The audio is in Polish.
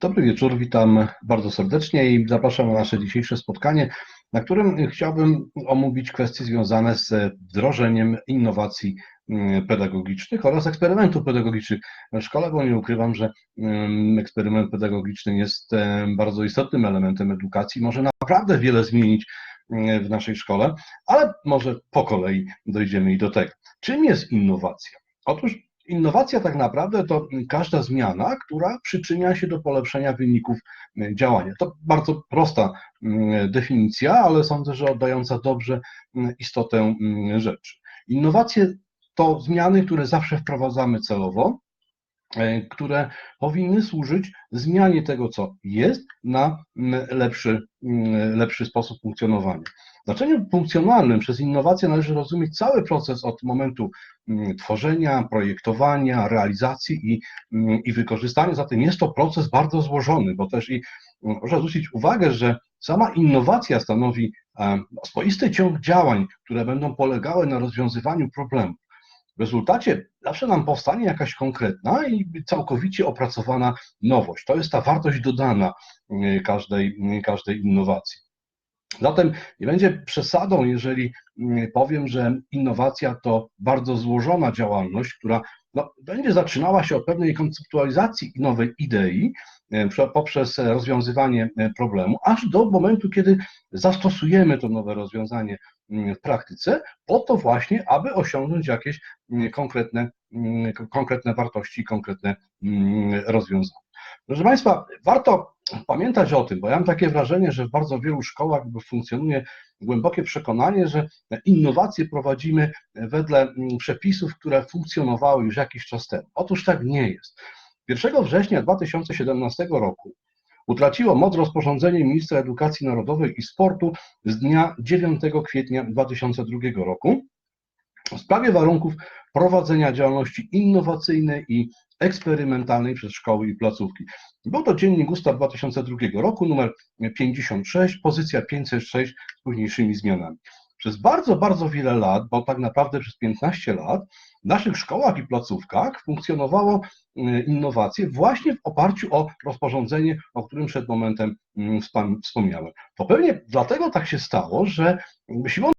Dobry wieczór, witam bardzo serdecznie i zapraszam na nasze dzisiejsze spotkanie, na którym chciałbym omówić kwestie związane z wdrożeniem innowacji mm, pedagogicznych oraz eksperymentów pedagogicznych w szkole, bo nie ukrywam, że mm, eksperyment pedagogiczny jest em, bardzo istotnym elementem edukacji, może naprawdę wiele zmienić mm, w naszej szkole, ale może po kolei dojdziemy i do tego. Czym jest innowacja? Otóż Innowacja tak naprawdę to każda zmiana, która przyczynia się do polepszenia wyników y, działania. To bardzo prosta mm, definicja, ale sądzę, że oddająca dobrze mm, istotę mm, rzeczy. Innowacje to zmiany, które zawsze wprowadzamy celowo, które powinny służyć zmianie tego, co jest, na lepszy, lepszy sposób funkcjonowania. W znaczeniu funkcjonalnym przez innowację należy rozumieć cały proces od momentu mm, tworzenia, projektowania, realizacji i, mm, i wykorzystania. Zatem jest to proces bardzo złożony, bo też i mm, można zwrócić uwagę, że sama innowacja stanowi e, swoisty ciąg działań, które będą polegały na rozwiązywaniu problemów. W rezultacie zawsze nam powstanie jakaś konkretna i całkowicie opracowana nowość. To jest ta wartość dodana każdej, każdej innowacji. Zatem nie będzie przesadą, jeżeli mm, powiem, że innowacja to bardzo złożona działalność, która no, będzie zaczynała się od pewnej konceptualizacji nowej idei e, poprzez rozwiązywanie e, problemu, aż do momentu, kiedy zastosujemy to nowe rozwiązanie mm, w praktyce, po to właśnie, aby osiągnąć jakieś mm, konkretne, konkretne wartości, konkretne rozwiązania. Proszę Państwa, warto pamiętać o tym, bo ja mam takie wrażenie, że w bardzo wielu szkołach funkcjonuje głębokie przekonanie, że innowacje prowadzimy wedle mm, przepisów, które funkcjonowały już jakiś czas temu. Otóż tak nie jest. 1 września 2017 roku utraciło moc rozporządzenie ministra edukacji narodowej i sportu z dnia 9 kwietnia 2002 roku w sprawie warunków prowadzenia działalności innowacyjnej i eksperymentalnej przez szkoły i placówki. Był to Dziennik Ustaw 2002 roku, numer 56, pozycja 506 z późniejszymi zmianami. Przez bardzo, bardzo wiele lat, bo tak naprawdę przez 15 lat, w naszych szkołach i placówkach funkcjonowało e, innowacje właśnie w oparciu o rozporządzenie, o którym przed momentem mm, wspomniałem. To pewnie dlatego tak się stało, że siłą